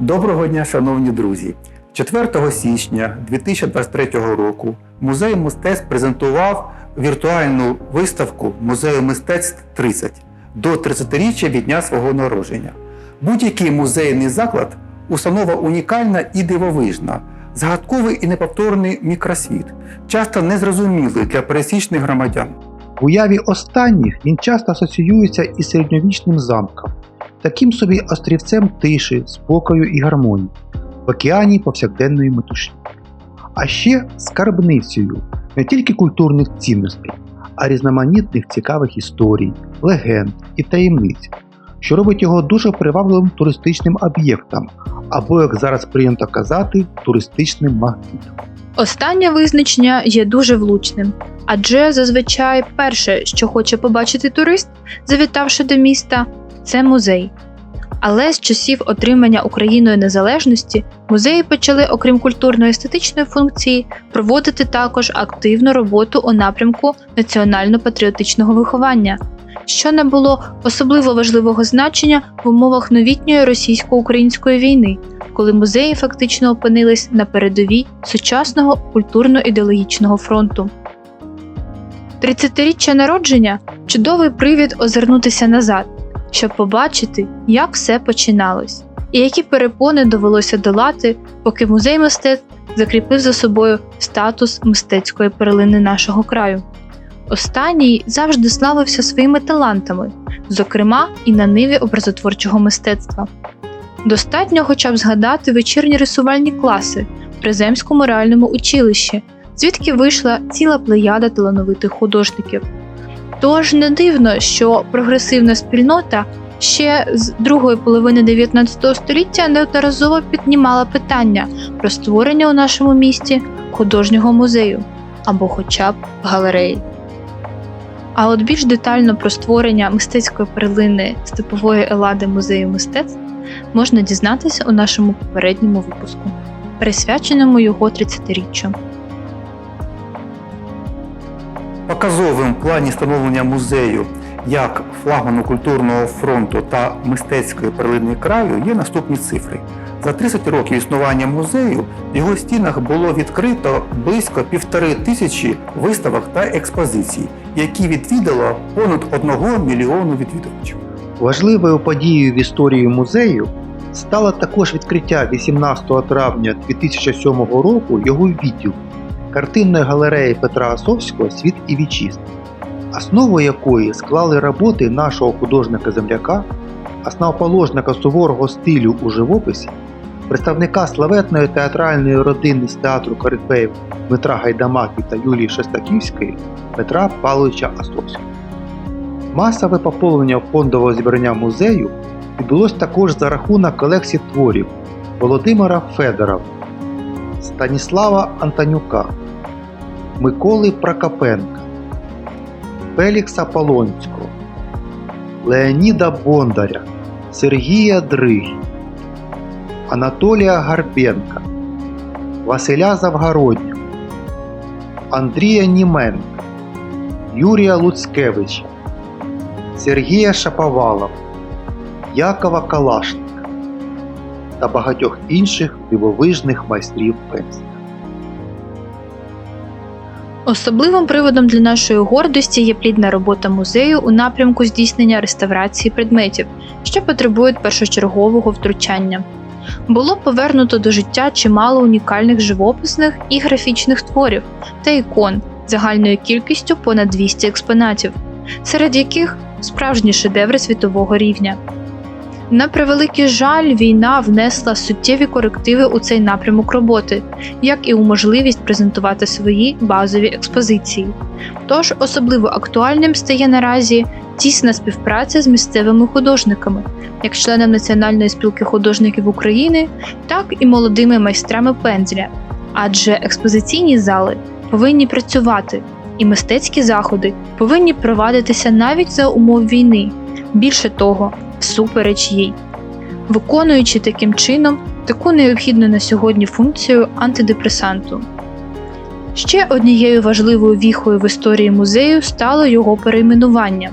Доброго дня, шановні друзі! 4 січня 2023 року музей мистецтв презентував віртуальну виставку Музею мистецтв 30 до 30-річчя від дня свого народження. Будь-який музейний заклад установа унікальна і дивовижна, загадковий і неповторний мікросвіт, часто незрозумілий для пересічних громадян. В уяві останніх він часто асоціюється із середньовічним замком, таким собі острівцем тиші, спокою і гармонії в океані повсякденної метушні. А ще скарбницею не тільки культурних цінностей, а різноманітних цікавих історій, легенд і таємниць, що робить його дуже привабливим туристичним об'єктом, або, як зараз прийнято казати, туристичним магнітом. Останнє визначення є дуже влучним, адже зазвичай перше, що хоче побачити турист, завітавши до міста, це музей. Але з часів отримання Україною незалежності музеї почали, окрім культурно-естетичної функції, проводити також активну роботу у напрямку національно-патріотичного виховання, що не було особливо важливого значення в умовах новітньої російсько-української війни, коли музеї фактично опинились на передовій сучасного культурно-ідеологічного фронту. 30-річчя народження чудовий привід озирнутися назад, щоб побачити, як все починалось, і які перепони довелося долати, поки музей мистецтв закріпив за собою статус мистецької перлини нашого краю. Останній завжди славився своїми талантами, зокрема і на ниві образотворчого мистецтва. Достатньо хоча б згадати вечірні рисувальні класи при Земському реальному училищі, звідки вийшла ціла плеяда талановитих художників. Тож не дивно, що прогресивна спільнота ще з другої половини 19 століття неодноразово піднімала питання про створення у нашому місті художнього музею або хоча б галереї. А от більш детально про створення мистецької перлини степової елади музею мистецтв можна дізнатися у нашому попередньому випуску, присвяченому його 30-річчю. Показовим в плані становлення музею як флагману культурного фронту та мистецької перлини краю є наступні цифри. За 30 років існування музею в його стінах було відкрито близько півтори тисячі виставок та експозицій, які відвідало понад 1 мільйону відвідувачів. Важливою подією в історії музею стало також відкриття 18 травня 2007 року його відділу картинної галереї Петра Асовського Світ і вітчизна, основу якої склали роботи нашого художника-земляка, основоположника суворого стилю у живописі, представника славетної театральної родини з театру Корифеїв Дмитра Гайдамаки та Юлії Шестаківської Петра Павловича Асовського. Масове поповнення фондового зібрання музею відбулось також за рахунок колекцій творів Володимира Федорова, Станіслава Антонюка, Миколи Прокопенка, Фелікса Полонського, Леоніда Бондаря, Сергія Дриги, Анатолія Гарбенка, Василя Завгороднього, Андрія Німенка, Юрія Луцкевича, Сергія Шаповалова, Якова Калашника та багатьох інших дивовижних майстрів пензля. Особливим приводом для нашої гордості є плідна робота музею у напрямку здійснення реставрації предметів, що потребують першочергового втручання. Було повернуто до життя чимало унікальних живописних і графічних творів та ікон загальною кількістю понад 200 експонатів, серед яких справжні шедеври світового рівня. На превеликий жаль, війна внесла суттєві корективи у цей напрямок роботи, як і у можливість презентувати свої базові експозиції. Тож особливо актуальним стає наразі тісна співпраця з місцевими художниками, як членом Національної спілки художників України, так і молодими майстрами пензля, адже експозиційні зали повинні працювати, і мистецькі заходи повинні провадитися навіть за умов війни. Більше того, всупереч їй, виконуючи таким чином таку необхідну на сьогодні функцію антидепресанту. Ще однією важливою віхою в історії музею стало його перейменування,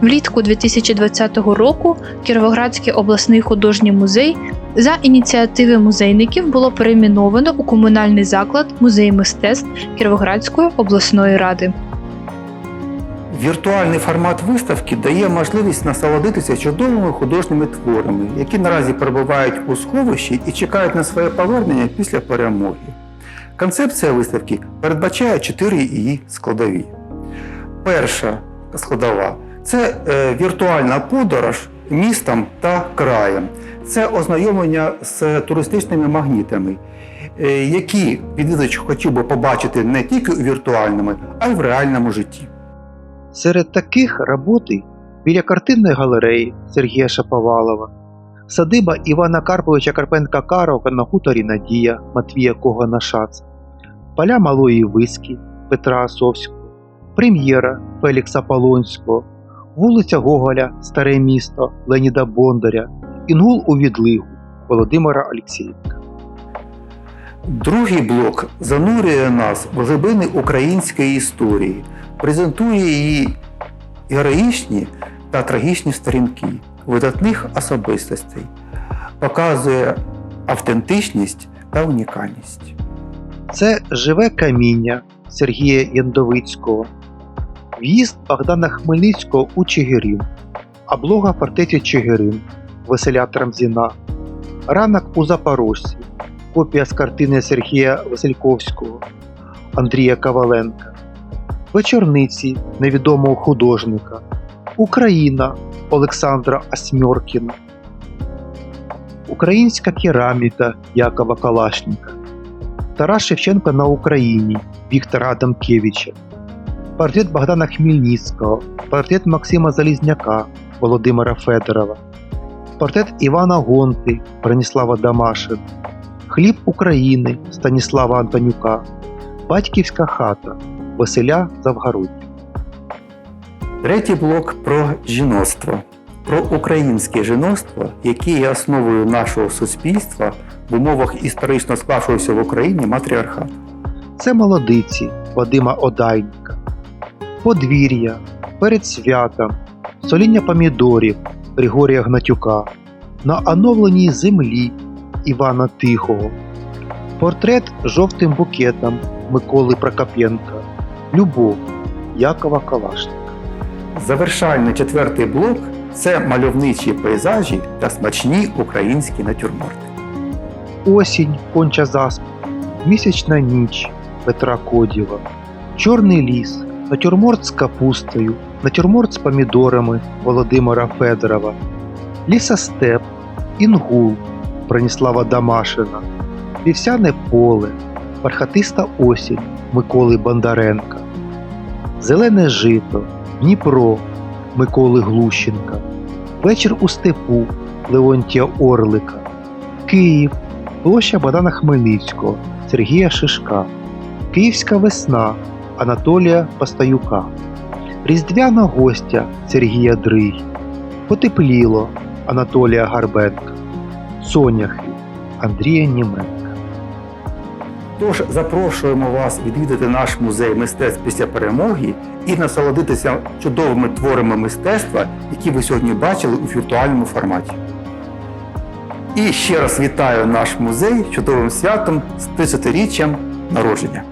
Влітку 2020 року Кіровоградський обласний художній музей за ініціативи музейників було перейменовано у комунальний заклад Музей мистецтв Кіровоградської обласної ради. Віртуальний формат виставки дає можливість насолодитися чудовими художніми творами, які наразі перебувають у сховищі і чекають на своє повернення після перемоги. Концепція виставки передбачає чотири її складові. Перша складова це е, віртуальна подорож містом та краєм. Це ознайомлення з туристичними магнітами, е, які відвідувач хотів би побачити не тільки у віртуальному, а й в реальному житті. Серед таких роботи біля картинної галереї Сергія Шаповалова, садиба Івана Карповича Карпенка Карова на хуторі Надія Матвія Когана Шац, поля Малої Виски Петра Асовського, прем'єра Фелікса Полонського, вулиця Гоголя, Старе місто Леніда Бондаря, Інгул у відлигу Володимира Олексієнка. Другий блок занурює нас в глибини української історії, презентує її героїчні та трагічні сторінки видатних особистостей, показує автентичність та унікальність. Це живе каміння Сергія Яндовицького, в'їзд Богдана Хмельницького у Чигирин, облога фортеці Чигирин Василя Трамзіна, ранок у Запорожці, копія з картини Сергія Васильковського, Андрія Коваленка, вечорниці невідомого художника, Україна Олександра Асьмьоркіна, Українська кераміка Якова Калашніка. Тарас Шевченко на Україні Віктора Адамкевича, портрет Богдана Хмельницького, портрет Максима Залізняка Володимира Федорова, портрет Івана Гонти Броніслава Дамашина, Хліб України Станіслава Антонюка, Батьківська хата Василя Завгородня. Третій блок про жіноцтво, про українське жіноцтво, яке є основою нашого суспільства в умовах історично склавшогося в Україні матріархату. Це молодиці Вадима Одайніка, подвір'я перед святом, соління помідорів Григорія Гнатюка, на оновленій землі Івана Тихого, портрет жовтим букетом Миколи Прокопенка, Любов Якова Калашника. Завершальний четвертий блок це мальовничі пейзажі та смачні українські натюрморти. Осінь конча засп, місячна ніч Петра Кодєва, Чорний ліс, натюрморт з капустою, натюрморт з помідорами Володимира Федорова, лісостеп, інгул Броніслава Дамашина, вівсяне поле, бархатиста осінь Миколи Бондаренка, Зелене жито, Дніпро Миколи Глущенка, Вечір у степу Леонтія Орлика, Київ Площа Богдана Хмельницького, Сергія Шишка, Київська весна Анатолія Пастаюка, Різдвяна гостя Сергія Дрий, Потепліло Анатолія Гарбенка, Соняхи Андрія Німенка. Тож запрошуємо вас відвідати наш музей мистецтв після перемоги і насолодитися чудовими творами мистецтва, які ви сьогодні бачили у віртуальному форматі. І ще раз вітаю наш музей чудовим святом з 30-річчям народження.